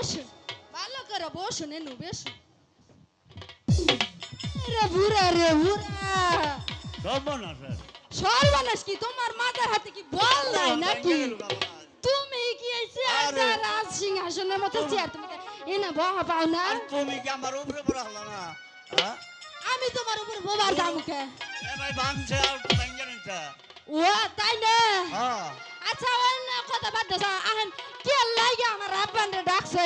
বসুন ভালো করে বসুন এনু বেসুন রে বুড়া রে বুড়া। সর্বনাশ। সর্বনাশ কি? তোমার মাথার হাতে কি বল নাই নাকি। তুমি কি এই চেয়ারটা। রাজ সিংহাসনের মতো চেয়ার তুমি এনে বহা পাও না। তুমি কি আমার উপরে পড়া হলো না? হ্যাঁ? আমি তোমার উপর বোবার দামুকে এ ভাই ভাঙছে আর নিচ্ছে। ও তাই না আচ্ছা অন্য কথা বাদ দাও আহেন কে লাগে আমার ডাকছে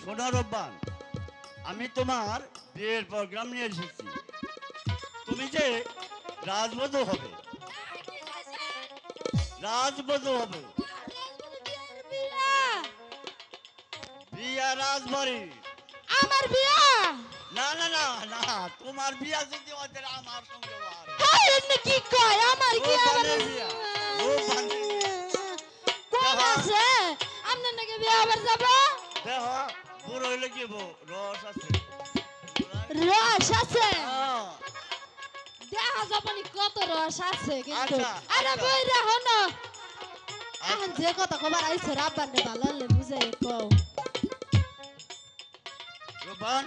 সোনা রব্বান আমি তোমার বিয়ের প্রোগ্রাম নিয়ে এসেছি। তুমি যে রাজবধূ হবে রাজবধূ হবে। বিয়া। রাজবাড়ি আমার বিয়া? না না না না তোমার বিয়া যদি ওদের আমার সঙ্গে হয়। এনে কি কয়? আমার কি বানের বিয়া, ও বানের কোন আছে? আমনে নাকি বিয়া আবার যাব? দেহ বুড়ো হইলে কি বো রস আছে। রস আছে? হ্যাঁ। দেখা যাবনি কত রস আছে কিন্তু। আচ্ছা, আরে। বই রে হন। এখন যে কথা কবার আইছে রাব্বান রে ভালো বুঝাই কও। রূপান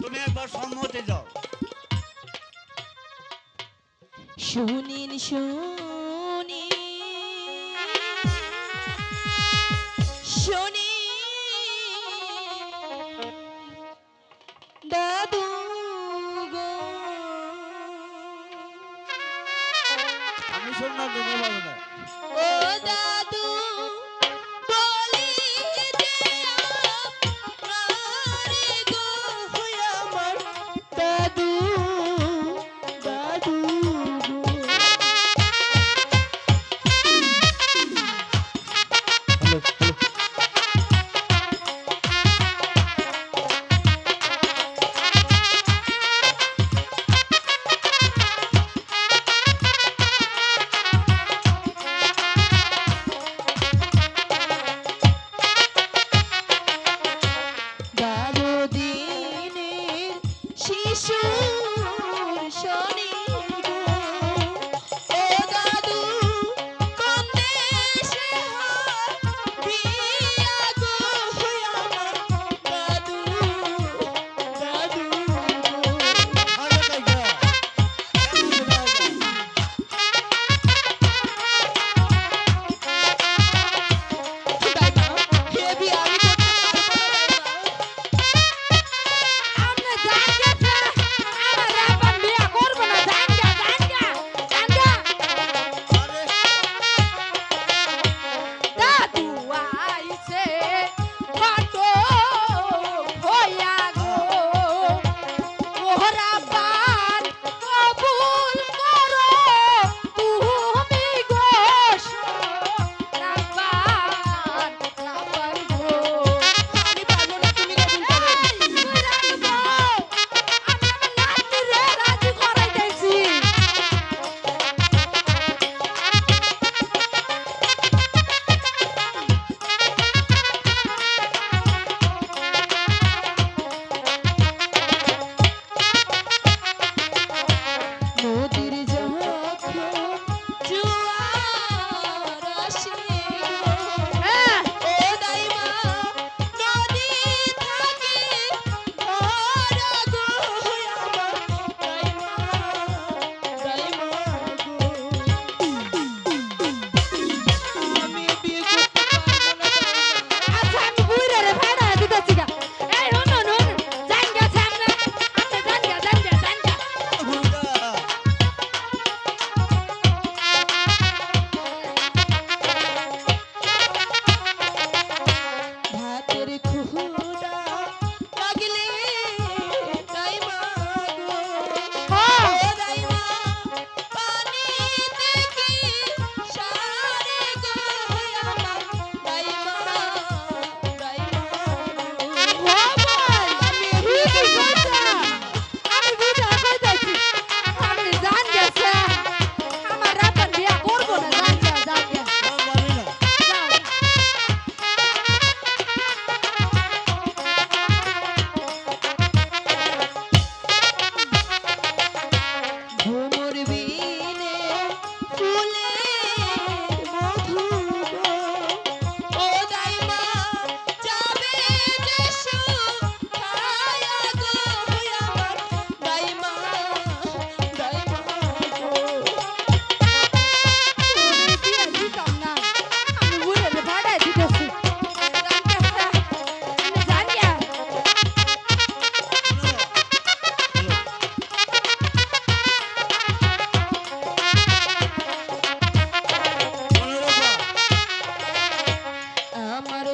তুমি একবার সম্মতি যাও শুনিন শুনি শুনি দাদু গো। আমি শুনলাম তুমি বলো না।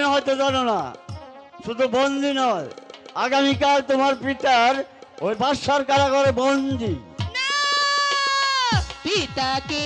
তুমি হয়তো জানো না, শুধু বন্দি নয়, আগামীকাল তোমার পিতার ওই বাদশার কারাগারে বন্দি। পিতাকে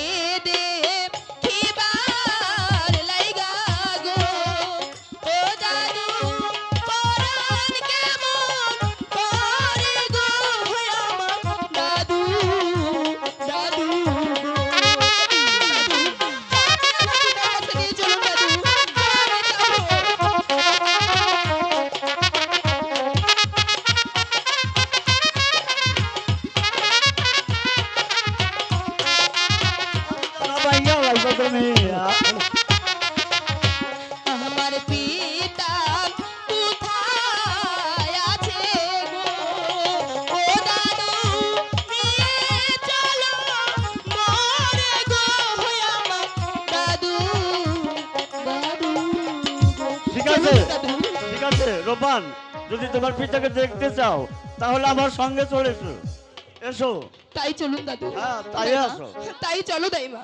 ভাইয়া আমার পিতা কোথায় আছে গো? ও দাদু নিয়ে চলো মরে গো আমার দাদু দাদু ঠিক আছে ঠিক আছে রোপান যদি তোমার পিতাকে দেখতে চাও তাহলে আমার সঙ্গে চলে এসো। এসো। তাই চলুন দাদু। হ্যাঁ, তাই আসো। তাই চলো দাইমা।